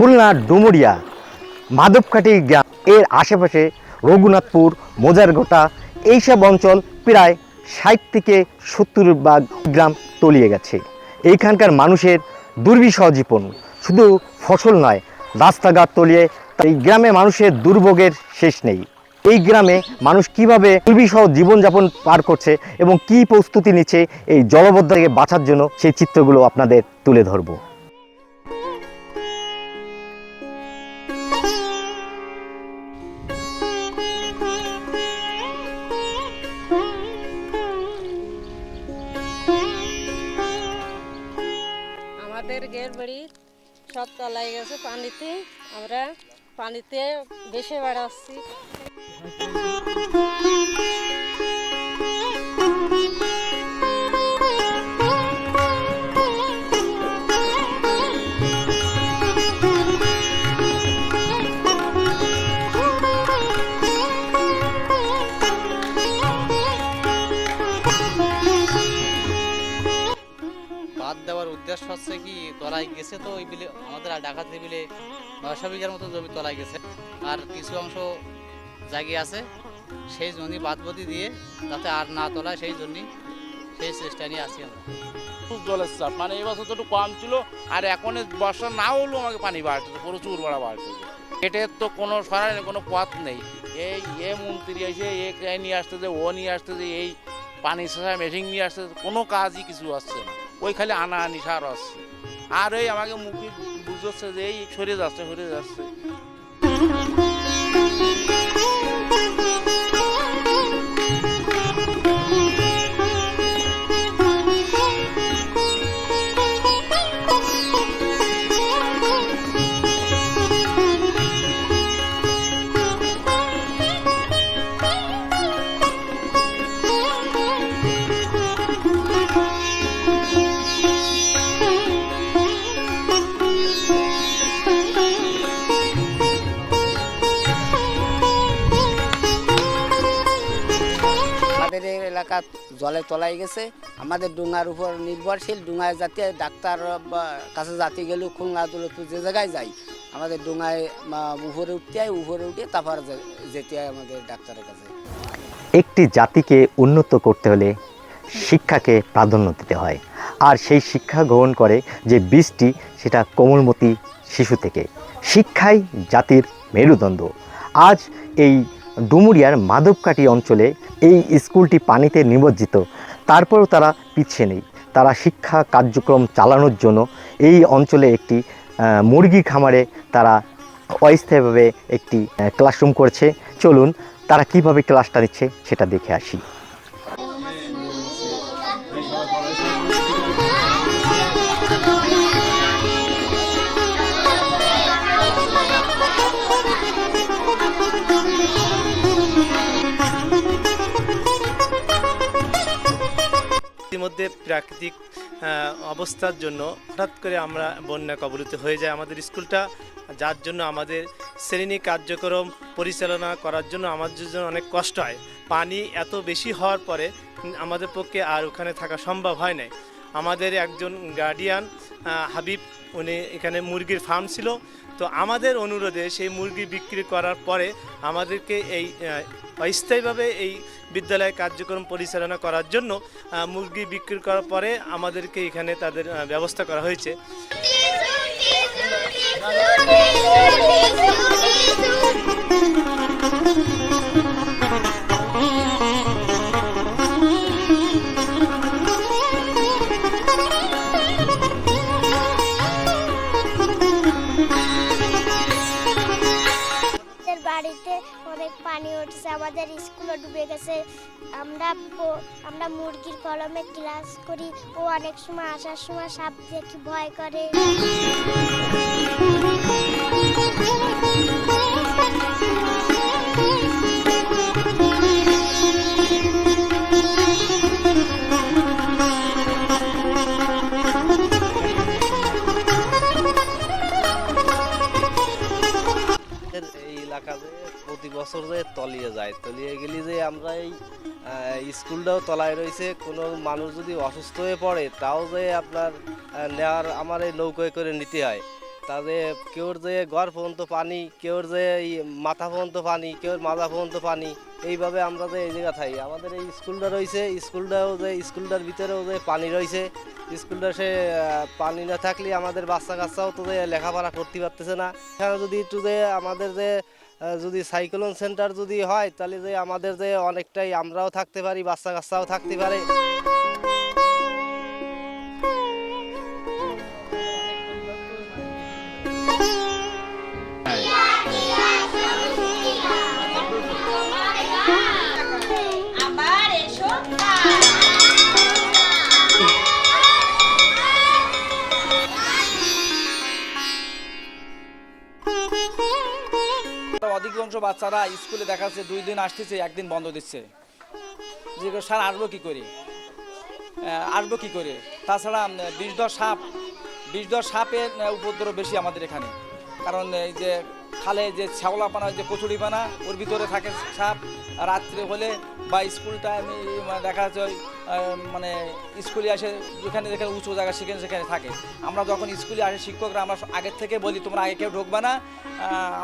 খুলনা ডুমুরিয়া মাধবকাঠি গ্রাম। এর আশেপাশে রঘুনাথপুর, মোজারগোটা, এইসব অঞ্চল প্রায় ষাট থেকে সত্তর ভাগ গ্রাম তলিয়ে গেছে। এইখানকার মানুষের দুর্বিষহ জীবন। শুধু ফসল নয়, রাস্তাঘাট তলিয়ে এই গ্রামে মানুষের দুর্ভোগের শেষ নেই। এই গ্রামে মানুষ কীভাবে দুর্বিষহ জীবনযাপন পার করছে এবং কি প্রস্তুতি নিচ্ছে এই জলবদ্ধ থেকে বাঁচার জন্য সেই চিত্রগুলো আপনাদের তুলে ধরবো। আমাদের গের বাড়ি সব তলায় গেছে পানিতে। আমরা পানিতে বেশি বেড়াচ্ছি। দেওয়ার উদ্দেশ্য হচ্ছে কি, তলায় গেছে তো ওই বিলে, আমাদের ডাকাতি বিলে নয়শো বিঘার মতো জমি তলায় গেছে। আর কিছু অংশ জায়গা আছে, সেই জমি বাদবদি দিয়ে যাতে আর না তোলায়, সেই জন্যই সেই চেষ্টা নিয়ে আসি আমরা। খুব জলের চাপ। মানে এই বছর তো একটু কম ছিল, আর এখন বর্ষা না হলেও আমাকে পানি বাড়তেছে প্রচুর বাড়া বাড়তেছে এটার তো কোনো সরাসরি কোনো পথ নেই। এই এ মন্ত্রী এসে এ নিয়ে আসতেছে, ও নিয়ে আসতেছে, এই পানি মেশিন নিয়ে আসতেছে, কোনো কাজই কিছু আসছে না। ওই খালি আনা আনি সার আসছে আর ওই আমাকে মুখে বুঝতে যে এই সরে যাচ্ছে সরে যাচ্ছে। আমাদের এই এলাকা জলে তলায় গেছে। আমাদের ডুঙার উপর নির্ভরশীল ডুঙায় যাতে ডাক্তার কাছে যাতে গেলেও খুলনা, দৌলতপুর যে জায়গায় যাই, আমাদের ডুঙায় উপরে উঠতে হয়, উপরে উঠে তারপর যেতে হয় আমাদের ডাক্তারের কাছে। একটি জাতিকে উন্নত করতে হলে শিক্ষাকে প্রাধান্য দিতে হয়। আর সেই শিক্ষা গ্রহণ করে যে বীজটি, সেটা কোমলমতি শিশু থেকে। শিক্ষাই জাতির মেরুদণ্ড। আজ এই ডুমুরিয়ার মাধবকাটি অঞ্চলে এই স্কুলটি পানিতে নিমজ্জিত। তারপরেও তারা পিছিয়ে নেই। তারা শিক্ষা কার্যক্রম চালানোর জন্য এই অঞ্চলে একটি মুরগি খামারে তারা অস্থায়ীভাবে একটি ক্লাসরুম করছে। চলুন তারা কীভাবে ক্লাসটা নিচ্ছে সেটা দেখে আসি। প্রাকৃতিক অবস্থার জন্য হঠাৎ করে আমরা বন্যা কবলিত হয়ে যায়। আমাদের স্কুলটা, যার জন্য আমাদের শ্রেণি কার্যক্রম পরিচালনা করার জন্য আমাদের জন্য অনেক কষ্ট হয়। পানি এত বেশি হওয়ার পরে আমাদের পক্ষে আর ওখানে থাকা সম্ভব হয় নাই। আমাদের একজন গার্ডিয়ান হাবিব, উনি এখানে মুরগির ফার্ম ছিল। তো আমাদের অনুরোধে সেই মুরগি বিক্রি করার পরে আমাদেরকে এই অস্থায়ীভাবে এই বিদ্যালয়ের কার্যক্রম পরিচালনা করার জন্য মুরগি বিক্রি করার পরে আমাদেরকে এখানে তাদের ব্যবস্থা করা হয়েছে। অনেক পানি উঠছে, আমাদের স্কুলও ডুবে গেছে। আমরা আমরা মুরগির কলমে ক্লাস করি, ও অনেক সময় আসার সময় সাপ দেখি ভয় করে। আমাদের বছর যে তলিয়ে যায়। তলিয়ে গেলে যে আমরা এই স্কুলটাও তলায় রয়েছে। কোনো মানুষ যদি অসুস্থ হয়ে পড়ে, তাও যে আপনার নেওয়ার আমার এই নৌকোয় করে নিতে হয়। তাতে কেউর যে ঘর পর্যন্ত পানি, কেউর যে মাথা পর্যন্ত পানি, কেউর মাজা পর্যন্ত পানি, এইভাবে আমরা যে এই জায়গা থাকি। আমাদের এই স্কুলটা রয়েছে, স্কুলটাও যে, স্কুলটার ভিতরেও যে পানি রয়েছে। স্কুলটা সে পানি না থাকলে আমাদের বাচ্চা কাচ্চাও তো যে লেখাপড়া করতে পারতেছে না। এখানে যদি একটু যে আমাদের যে যদি সাইক্লোন সেন্টার যদি হয়, তাহলে যে আমাদের যে অনেকটাই আমরাও থাকতে পারি বাচ্চা কাচ্চাও থাকতে পারে। বাচ্চারা স্কুলে দেখা যাচ্ছে দুই দিন আসতেছে একদিন বন্ধ দিচ্ছে। যে স্যার আসব কি করে? আহ, আসব কি করে? তাছাড়া বিষ বিষধর সাপ বিষধর সাপের উপদ্রব বেশি আমাদের এখানে। কারণ এই যে খালে যে শ্যাওলা পানা যে কচুরি পানা ওর ভিতরে থাকে সাপ রাত্রে হলে বা স্কুল টাইমে দেখা যাচ্ছে ওই, মানে স্কুলে আসে যেখানে যেখানে উঁচু জায়গা সেখানে সেখানে থাকে। আমরা যখন স্কুলে আসে শিক্ষকরা আমরা আগের থেকে বলি তোমরা আগে কেউ ঢুকবে না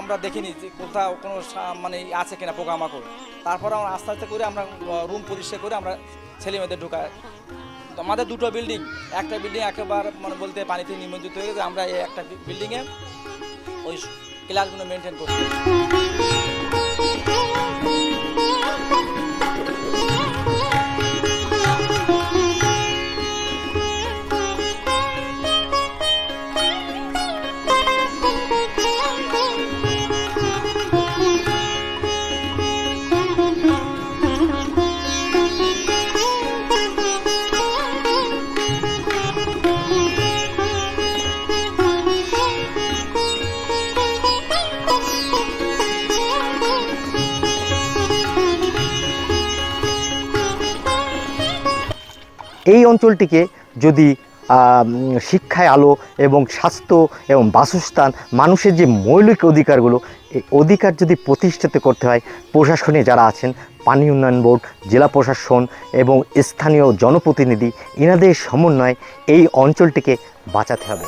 আমরা দেখিনি যে কোথাও কোনো মানে আছে কিনা পোকামাকড়। তারপর আমরা আস্তে আস্তে করে আমরা রুম পরিষ্কার করে আমরা ছেলে মেয়েদের ঢুকাই। তো আমাদের দুটো বিল্ডিং একটা বিল্ডিং একেবারে মানে বলতে পানিতে নিমজ্জিত হয়ে গেছে আমরা এই একটা বিল্ডিংয়ে ওই ক্লাসগুলো মেনটেন করছি। এই অঞ্চলটিকে যদি শিক্ষায় আলো এবং স্বাস্থ্য এবং বাসস্থান, মানুষের যে মৌলিক অধিকারগুলো, এই অধিকার যদি প্রতিষ্ঠিত করতে হয়, প্রশাসনে যারা আছেন, পানি উন্নয়ন বোর্ড, জেলা প্রশাসন এবং স্থানীয় জনপ্রতিনিধি এনাদের সমন্বয়ে এই অঞ্চলটিকে বাঁচাতে হবে।